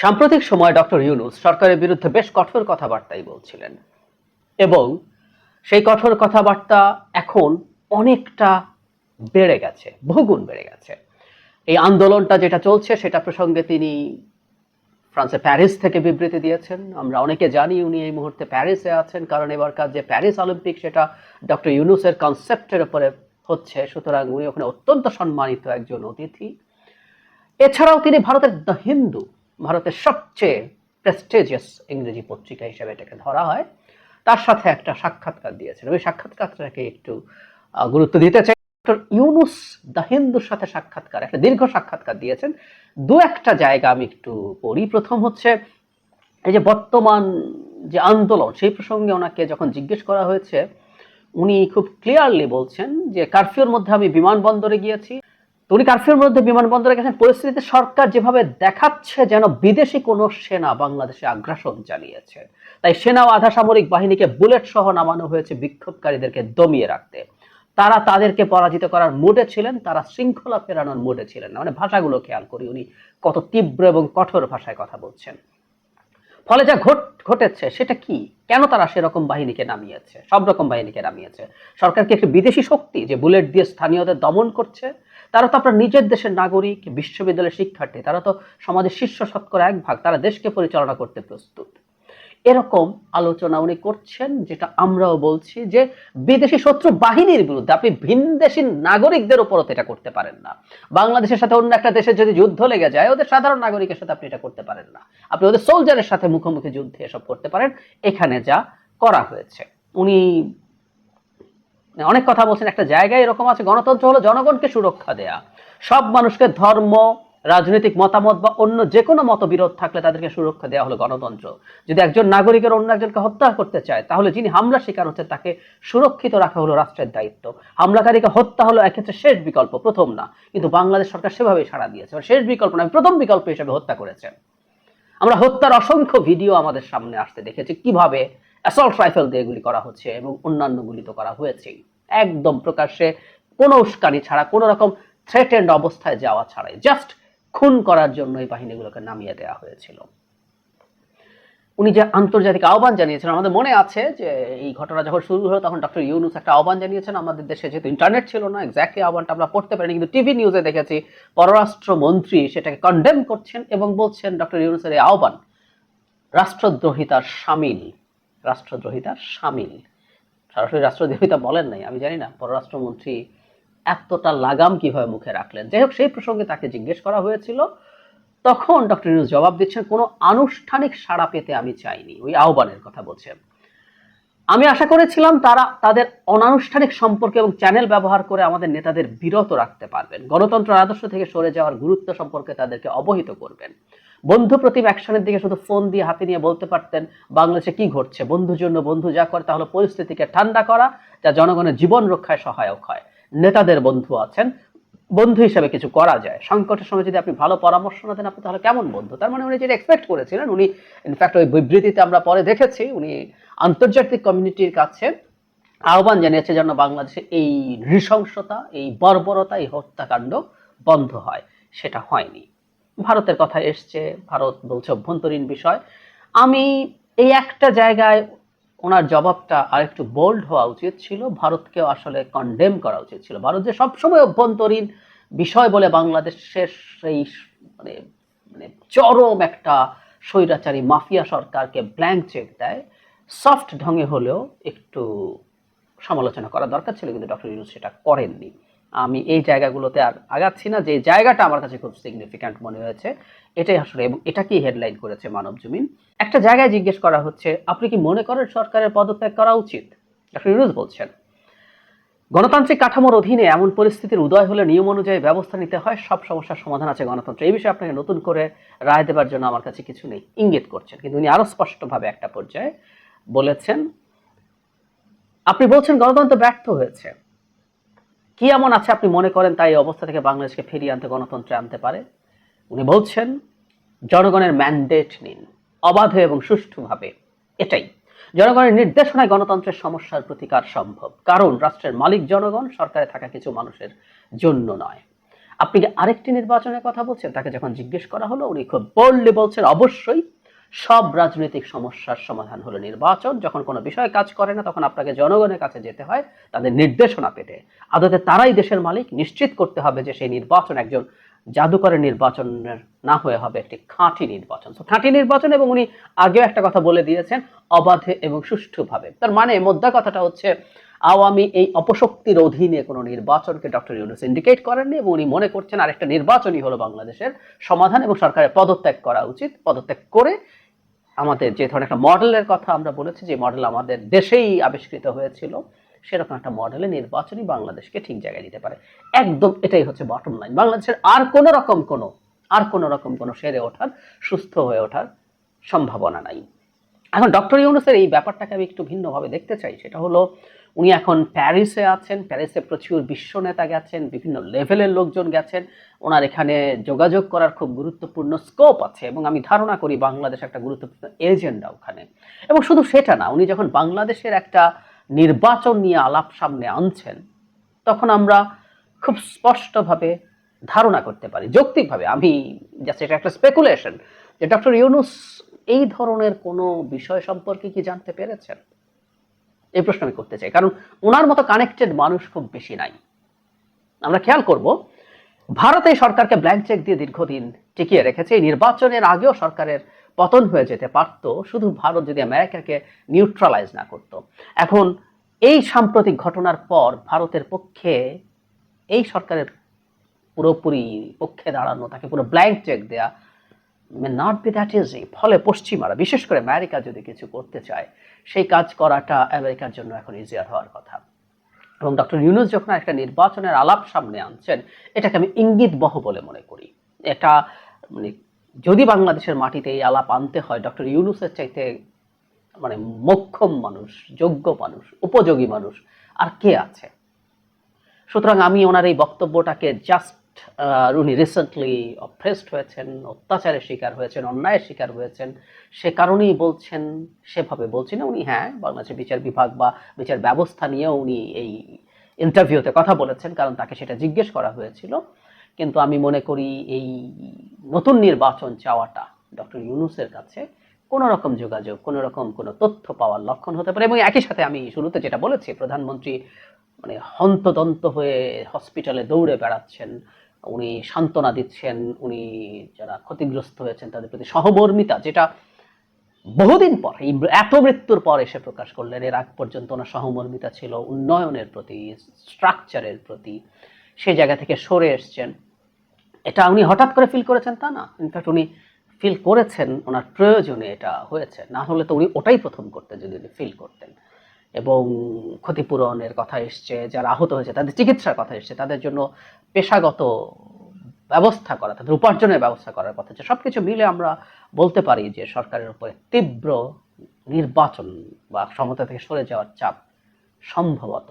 সাম্প্রতিক সময় ডক্টর ইউনুস সরকারের বিরুদ্ধে বেশ কঠোর কথাবার্তাই বলছিলেন। এবং সেই কঠোর কথাবার্তা এখন অনেকটা বেড়ে গেছে, বহুগুণ বেড়ে গেছে। এই আন্দোলনটা যেটা চলছে সেটা প্রসঙ্গে তিনি ফ্রান্সে প্যারিস থেকে বিবৃতি দিয়েছেন। আমরা অনেকে জানি উনি এই মুহূর্তে প্যারিসে আছেন, কারণ এবারকার যে প্যারিস অলিম্পিক সেটা ডক্টর ইউনুসের কনসেপ্টের উপরে হচ্ছে। সুতরাং উনি ওখানে অত্যন্ত সম্মানিত একজন অতিথি। এছাড়াও তিনি ভারতের দ্য হিন্দু। ভারতের সবচেয়ে প্রেস্টেজিয়াস ইংরেজি পত্রিকা হিসেবে এটাকে ধরা হয়। তার সাথে একটা সাক্ষাৎকার দিয়েছেন। ওই সাক্ষাৎকারটাকে একটু গুরুত্ব দিতে চাই। ইউনুস দ্য হিন্দুর সাথে সাক্ষাৎকার, একটা দীর্ঘ সাক্ষাৎকার দিয়েছেন। দু একটা জায়গা আমি একটু পড়ি। প্রথম হচ্ছে, এই যে বর্তমান যে আন্দোলন, সেই প্রসঙ্গে ওনাকে যখন জিজ্ঞেস করা হয়েছে, উনি খুব ক্লিয়ারলি বলছেন যে, কারফিউর মধ্যে আমি বিমানবন্দরে গিয়েছি। উনি কারফিউর মধ্যে বিমানবন্দরে গেছেন পরিস্থিতিতে সরকার যেভাবে দেখাচ্ছে যেন বিদেশি কোনো সেনা বাংলাদেশে আগ্রাসন চালিয়েছে তাই সেনা ও আধা সামরিক বাহিনীকে বুলেট সহ নামানো হয়েছে বিক্ষোভকারীদেরকে দমিয়ে রাখতে। তারা তাদেরকে পরাজিত করার মুডে ছিলেন, তারা শৃঙ্খলা ফেরানোর মুডে ছিলেন না। মানে ভাষাগুলো খেয়াল করি উনি, কত তীব্র এবং কঠোর ভাষায় কথা বলছেন। ফলে যা ঘট, ঘটেছে সেটা কি? কেন তারা সেরকম বাহিনীকে নামিয়েছে? সব রকম বাহিনীকে নামিয়েছে। সরকার কি একটি বিদেশি শক্তি যে বুলেট দিয়ে স্থানীয়দের দমন করছে? তারা তো আপনার নিজের দেশের নাগরিক, বিশ্ববিদ্যালয়ের শিক্ষার্থী, তারা তো সমাজের শীর্ষ শতকরা এক ভাগ, তারা দেশকে পরিচালনা করতে প্রস্তুত। এরকম আলোচনা উনি করছেন, যেটা আমরাও বলছি যে বিদেশি শত্রু বাহিনীর বিরুদ্ধে, আপনি ভিনদেশী নাগরিকদের উপরও এটা করতে পারেন না। বাংলাদেশের সাথে অন্য একটা দেশের যদি যুদ্ধ লেগে যায়, ওদের সাধারণ নাগরিকের সাথে আপনি এটা করতে পারেন না। আপনি ওদের সোলজারের সাথে মুখোমুখি যুদ্ধে এসব করতে পারেন। এখানে যা করা হয়েছে। উনি অনেক কথা বলছেন, একটা জায়গায় এরকম আছে, গণতন্ত্র হলো জনগণকে সুরক্ষা দেয়া। সব মানুষকে ধর্ম, রাজনৈতিক মতামত বা অন্য যে কোনো মতবিরোধ থাকলে তাদেরকে সুরক্ষা দেওয়া হলো গণতন্ত্র। যদি একজন নাগরিকের অন্য একজনকে হত্যা করতে চায়, তাহলে যিনি হামলা শিকার হচ্ছে তাকে সুরক্ষিত রাখা হলো রাষ্ট্রের দায়িত্ব। হামলাকারীকে হত্যা হলো এক্ষেত্রে শেষ বিকল্প, প্রথম না। কিন্তু বাংলাদেশ সরকার সেভাবেই সাড়া দিয়েছে শেষ বিকল্প নয়, প্রথম বিকল্প হিসেবে হত্যা করেছেন আমরা হত্যার অসংখ্য ভিডিও আমাদের সামনে আসতে দেখেছি, কীভাবে অ্যাসল্ট রাইফেল দিয়ে এগুলি করা হচ্ছে এবং অন্যান্য গুলি তো করা হয়েছেই। একদম প্রকাশ্যে কোনো উস্কানি ছাড়া কোনো রকম থ্রেটেন্ড অবস্থায় যাওয়া ছাড়াই। জাস্ট খুন করার জন্য এই বাহিনীগুলোকে নামিয়ে দেওয়া হয়েছিল। উনি যে আন্তর্জাতিক আহ্বান জানিয়েছেন, আমাদের মনে আছে যে এই ঘটনা যখন শুরু হলো, তখন ডক্টর ইউনুস একটা আহ্বান জানিয়েছেন, আমাদের দেশে যেহেতু ইন্টারনেট ছিল না এক্স্যাক্টলি আহ্বানটা আমরা পড়তে পারিনি, কিন্তু টিভি নিউজে দেখেছি পররাষ্ট্রমন্ত্রী সেটাকে কন্ডেম করছেন এবং বলছেন ডক্টর ইউনুসের এই আহ্বান, রাষ্ট্রদ্রোহিতার সামিল রাষ্ট্রদ্রোহিতার সামিল। সরাসরি রাষ্ট্রদ্রোহিতা বলেন নাই, আমি জানি না, পররাষ্ট্রমন্ত্রী এতটা লাগাম কীভাবে মুখে রাখলেন। যাই হোক, সেই প্রসঙ্গে তাকে জিজ্ঞেস করা হয়েছিল। তখন ডক্টর ইউনুস জবাব দিচ্ছেন, কোনো আনুষ্ঠানিক সাড়া পেতে আমি চাইনি, ওই আহ্বানের কথা বলছেন। আমি আশা করেছিলাম তারা তাদের অনানুষ্ঠানিক সম্পর্ক এবং চ্যানেল ব্যবহার করে আমাদের নেতাদের বিরত রাখতে পারবেন। গণতন্ত্র আদর্শ থেকে সরে যাওয়ার গুরুত্ব সম্পর্কে তাদেরকে অবহিত করবেন। বন্ধু প্রতিম অ্যাকশনের দিকে শুধু ফোন দিয়ে হাতে নিয়ে বলতে পারতেন বাংলাদেশে কি ঘটছে। বন্ধুর জন্য বন্ধু যা করে, তাহলে পরিস্থিতিকে ঠান্ডা করা, যা জনগণের জীবন রক্ষায় সহায়ক হয়। নেতাদের বন্ধু আছেন, বন্ধু হিসেবে কিছু করা যায়। সংকটের সময় যদি আপনি ভালো পরামর্শ না দেন, আপনি তাহলে কেমন বন্ধু? তার মানে উনি যেটা এক্সপেক্ট করেছিলেন, উনি ইনফ্যাক্ট ওই বিবৃতিতে আমরা পরে দেখেছি, উনি আন্তর্জাতিক কমিউনিটির কাছে আহ্বান জানিয়েছে যেন বাংলাদেশে এই নৃশংসতা, এই বর্বরতা, এই হত্যাকাণ্ড বন্ধ হয়। সেটা হয়নি। ভারতের কথা এসছে, ভারত বলছে অভ্যন্তরীণ বিষয়। আমি এই একটা জায়গায় ওনার জবাবটা আর একটু বোল্ড হওয়া উচিত ছিল, ভারতকেও আসলে কন্ডেম করা উচিত ছিল। ভারত যে সবসময় অভ্যন্তরীণ বিষয় বলে বাংলাদেশের সেই মানে মানে চরম একটা স্বৈরাচারী মাফিয়া সরকারকে ব্ল্যাঙ্ক চেক দেয় সফট ঢঙে হলেও একটু সমালোচনা করা দরকার ছিল, কিন্তু ডক্টর ইউনুস সেটা করেননি। আমি এই জায়গাগুলোতে আর আগাচ্ছি না, যে জায়গাটা আমার কাছে খুব সিগনিফিক্যান্ট মনে হয়েছে, এটাই আসলে এবং এটাকেই হেডলাইন করেছে মানব জমিন? একটা জায়গায় জিজ্ঞেস করা হচ্ছে, আপনি কি মনে করেন সরকারের পদত্যাগ করা উচিত? ডক্টর ইউনুস বলছেন, গণতান্ত্রিক কাঠামোর অধীনে এমন পরিস্থিতির উদয় হলে নিয়ম অনুযায়ী ব্যবস্থা নিতে হয়, সব সমস্যার সমাধান আছে গণতন্ত্র। এই বিষয়ে আপনাকে নতুন করে রায় দেবার জন্য আমার কাছে কিছু নেই, ইঙ্গিত করছেন। কিন্তু উনি আরও স্পষ্টভাবে একটা পর্যায়ে বলেছেন, আপনি বলছেন গণতন্ত্র ব্যর্থ হয়েছে। কি এমন আছে আপনি মনে করেন তাই অবস্থা থেকে বাংলাদেশকে ফিরিয়ে আনতে গণতন্ত্রে আনতে পারে? উনি বলছেন, জনগণের ম্যান্ডেট নিন, অবাধে এবং সুষ্ঠুভাবে। এটাই। জনগণের নির্দেশনায় গণতন্ত্রের সমস্যার প্রতিকার সম্ভব। কারণ রাষ্ট্রের মালিক জনগণ, সরকারে থাকা কিছু মানুষের জন্য নয়। আপনি কি আরেকটি নির্বাচনের কথা বলছেন? তাকে যখন জিজ্ঞেস করা হলো, উনি খুব বোল্ডলি বলছেন, অবশ্যই সব রাজনৈতিক সমস্যার সমাধান হলো নির্বাচন। যখন কোনো বিষয় কাজ করে না, তখন আপনাকে জনগণের কাছে যেতে হয়, তাদের নির্দেশনা পেতে। আদতে তারাই দেশের মালিক। নিশ্চিত করতে হবে যে সেই নির্বাচন একজন জাদুকরের নির্বাচনের না হয়ে হবে, একটি খাঁটি নির্বাচন। তো খাঁটি নির্বাচন এবং উনি আগেও একটা কথা বলে দিয়েছেন, অবাধে এবং সুষ্ঠুভাবে। তার মানে মোদ্দা কথাটা হচ্ছে আওয়ামী এই অপশক্তির অধীনে কোনো নির্বাচনকে ডক্টর ইউনুস ইন্ডিকেট করেননি এবং উনি মনে করছেন আরেকটা নির্বাচনই হলো বাংলাদেশের সমাধান এবং সরকারের পদত্যাগ করা উচিত, পদত্যাগ করে আমাদের যে ধরনের একটা মডেলের কথা আমরা বলেছি, যে মডেল আমাদের দেশেই আবিষ্কৃত হয়েছিল, সেরকম একটা মডেলে নির্বাচনই বাংলাদেশকে ঠিক জায়গায় দিতে পারে। একদম এটাই হচ্ছে বটম লাইন বাংলাদেশের আর কোনো রকম কোনো, আর কোনো রকম কোনো সেরে ওঠার, সুস্থ হয়ে ওঠার সম্ভাবনা নাই। এখন ডক্টর ইউনুসের এই ব্যাপারটাকে আমি একটু ভিন্নভাবে দেখতে চাই, সেটা হলো উনি এখন প্যারিসে আছেন, প্যারিসে প্রচুর বিশ্ব নেতা গেছেন, বিভিন্ন লেভেলের লোকজন গেছেন। ওনার এখানে যোগাযোগ করার খুব গুরুত্বপূর্ণ স্কোপ আছে এবং আমি ধারণা করি বাংলাদেশ একটা গুরুত্বপূর্ণ এজেন্ডা ওখানে। এবং শুধু সেটা না, উনি যখন বাংলাদেশের একটা নির্বাচন নিয়ে আলাপ সামনে আনছেন, তখন আমরা খুব স্পষ্টভাবে ধারণা করতে পারি। যৌক্তিকভাবে আমি জাস্ট এটা একটা স্পেকুলেশন যে ডক্টর ইউনুস এই ধরনের কোনো বিষয় সম্পর্কে কি জানতে পেরেছেন? এই প্রশ্ন আমি করতে চাই। কারণ ওনার মতো কানেক্টেড মানুষ খুব বেশি নাই। আমরা খেয়াল করব, ভারত এই সরকারকে ব্ল্যাঙ্ক চেক দিয়ে দীর্ঘদিন টিকিয়ে রেখেছে। এই নির্বাচনের আগেও সরকারের পতন হয়ে যেতে পারত, শুধু ভারত যদি আমেরিকাকে নিউট্রালাইজ না করত। এখন এই সাম্প্রতিক ঘটনার পর ভারতের পক্ষে এই সরকারের পুরোপুরি পক্ষে দাঁড়ানো, তাকে পুরো ব্ল্যাঙ্ক চেক দেয়া নট বি দ্যাট ইজি ফলে পশ্চিমারা, বিশেষ করে আমেরিকা যদি কিছু করতে চায়, সেই কাজ করাটা আমেরিকার জন্য এখন ইজিয়ার হওয়ার কথা। এবং ডক্টর ইউনুস যখন একটা নির্বাচনের আলাপ সামনে আনছেন, এটাকে আমি ইঙ্গিত বহ বলে মনে করি। এটা মানে যদি বাংলাদেশের মাটিতে এই আলাপ আনতে হয়, ডক্টর ইউনুসের চাইতে মানে মক্ষম মানুষ, যোগ্য মানুষ, উপযোগী মানুষ আর কে আছে? সুতরাং আমি ওনার এই বক্তব্যটাকে জাস্ট উনি রিসেন্টলি অপ্রেসড হয়েছেন, অত্যাচারের শিকার হয়েছেন, অন্যায়ের শিকার হয়েছেন। সে কারণেই বলছেন, সেভাবে বলছি না উনি হ্যাঁ বাংলাদেশের বিচার বিভাগ বা বিচার ব্যবস্থা নিয়েও উনি এই ইন্টারভিউতে কথা বলেছেন, কারণ তাকে সেটা জিজ্ঞেস করা হয়েছিল। কিন্তু আমি মনে করি এই নতুন নির্বাচন চাওয়াটা ডক্টর ইউনুসের কাছে কোনো রকম যোগাযোগ, কোনো রকম কোনো তথ্য পাওয়ার লক্ষণ হতে পারে। এবং একই সাথে আমি শুরুতে যেটা বলেছি, প্রধানমন্ত্রী মানে হন্তদন্ত হয়ে হসপিটালে দৌড়ে বেড়াচ্ছেন। উনি সান্ত্বনা দিচ্ছেন, উনি যারা ক্ষতিগ্রস্ত হয়েছেন তাদের প্রতি সহমর্মিতা, যেটা বহুদিন পর, এই এত মৃত্যুর পর এসে প্রকাশ করলেন। এর আগ পর্যন্ত ওনার সহমর্মিতা ছিল উন্নয়নের প্রতি স্ট্রাকচারের প্রতি। সেই জায়গা থেকে সরে এসছেন। এটা উনি হঠাৎ করে ফিল করেছেন তা না। ইনফ্যাক্ট উনি ফিল করেছেন, ওনার প্রয়োজনে এটা হয়েছে। না হলে তো উনি ওটাই প্রথম করতেন, যদি উনি ফিল করতেন। এবং ক্ষতিপূরণের কথা এসছে, যারা আহত হয়েছে, তাদের চিকিৎসার কথা এসছে, তাদের জন্য পেশাগত ব্যবস্থা করা, তাদের উপার্জনের ব্যবস্থা করার কথা হচ্ছে সব কিছু মিলে আমরা বলতে পারি যে সরকারের উপরে তীব্র নির্বাচন বা ক্ষমতা থেকে সরে যাওয়ার চাপ সম্ভবত